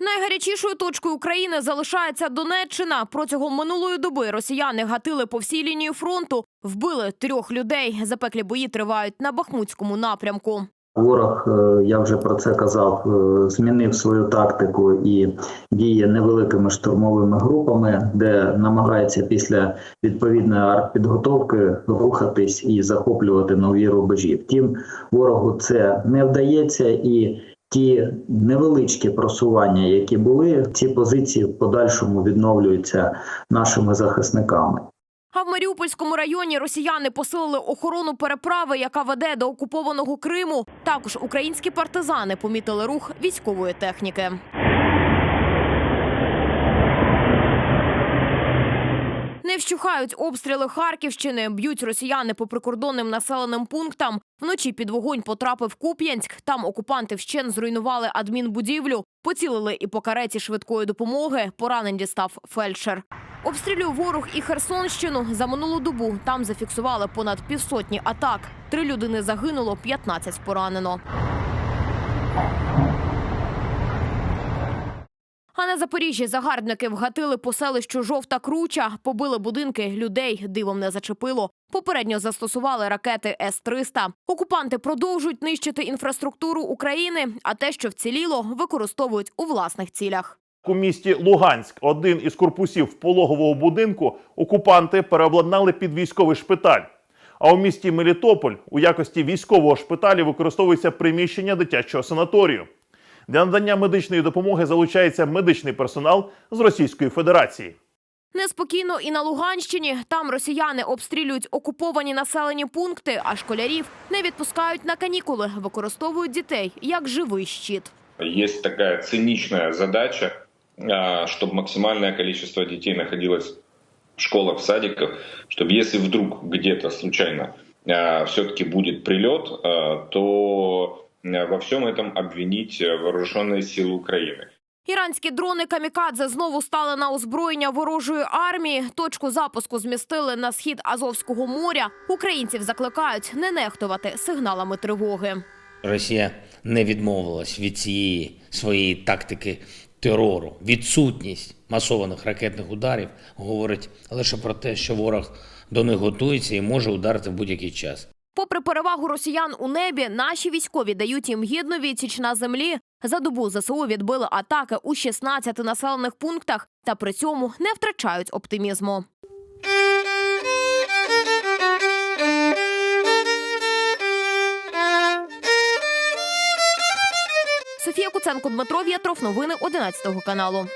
Найгарячішою точкою України залишається Донеччина. Протягом минулої доби росіяни гатили по всій лінії фронту, вбили трьох людей. Запеклі бої тривають на Бахмутському напрямку. Ворог, е, я вже про це казав, е, змінив свою тактику і діє невеликими штурмовими групами, де намагається після відповідної артпідготовки рухатись і захоплювати нові рубежі. Втім, ворогу це не вдається і. Ті невеличкі просування, які були, ці позиції в подальшому відновлюються нашими захисниками. А в Маріупольському районі росіяни посилили охорону переправи, яка веде до окупованого Криму. Також українські партизани помітили рух військової техніки. Не вщухають обстріли Харківщини, б'ють росіяни по прикордонним населеним пунктам. Вночі під вогонь потрапив Куп'янськ. Там окупанти вщен зруйнували адмінбудівлю, поцілили і по кареті швидкої допомоги. Поранень дістав фельдшер. Обстрілює ворог і Херсонщину. За минулу добу там зафіксували понад півсотні атак. Три людини загинуло, 15 поранено. А на Запоріжжі загарбники вгатили по селищу Жовта Круча, побили будинки, людей дивом не зачепило. Попередньо застосували ракети С-300. Окупанти продовжують нищити інфраструктуру України, а те, що вціліло, використовують у власних цілях. У місті Луганськ один із корпусів пологового будинку окупанти переобладнали під військовий шпиталь. А у місті Мелітополь у якості військового шпиталю використовується приміщення дитячого санаторію. Для надання медичної допомоги залучається медичний персонал з Російської Федерації. Неспокійно і на Луганщині. Там росіяни обстрілюють окуповані населені пункти, а школярів не відпускають на канікули, використовують дітей як живий щит. Есть такая циничная задача, а, чтобы максимальное количество детей находилось в школах, в садиках, чтобы если вдруг где-то случайно все-таки будет прилет, а, то во всем этом обвинить а, вооруженные силы Украины. Іранські дрони камікадзе знову стали на озброєння ворожої армії. Точку запуску змістили на схід Азовського моря. Українців закликають не нехтувати сигналами тривоги. Росія не відмовилась від цієї своєї тактики терору. Відсутність масованих ракетних ударів говорить лише про те, що ворог до них готується і може ударити в будь-який час. Попри перевагу росіян у небі, наші військові дають їм гідну відсіч на землі. За добу ЗСУ відбили атаки у 16 населених пунктах та при цьому не втрачають оптимізму. Софія Куценко, Дмитро В'ятров. Новини 11 каналу.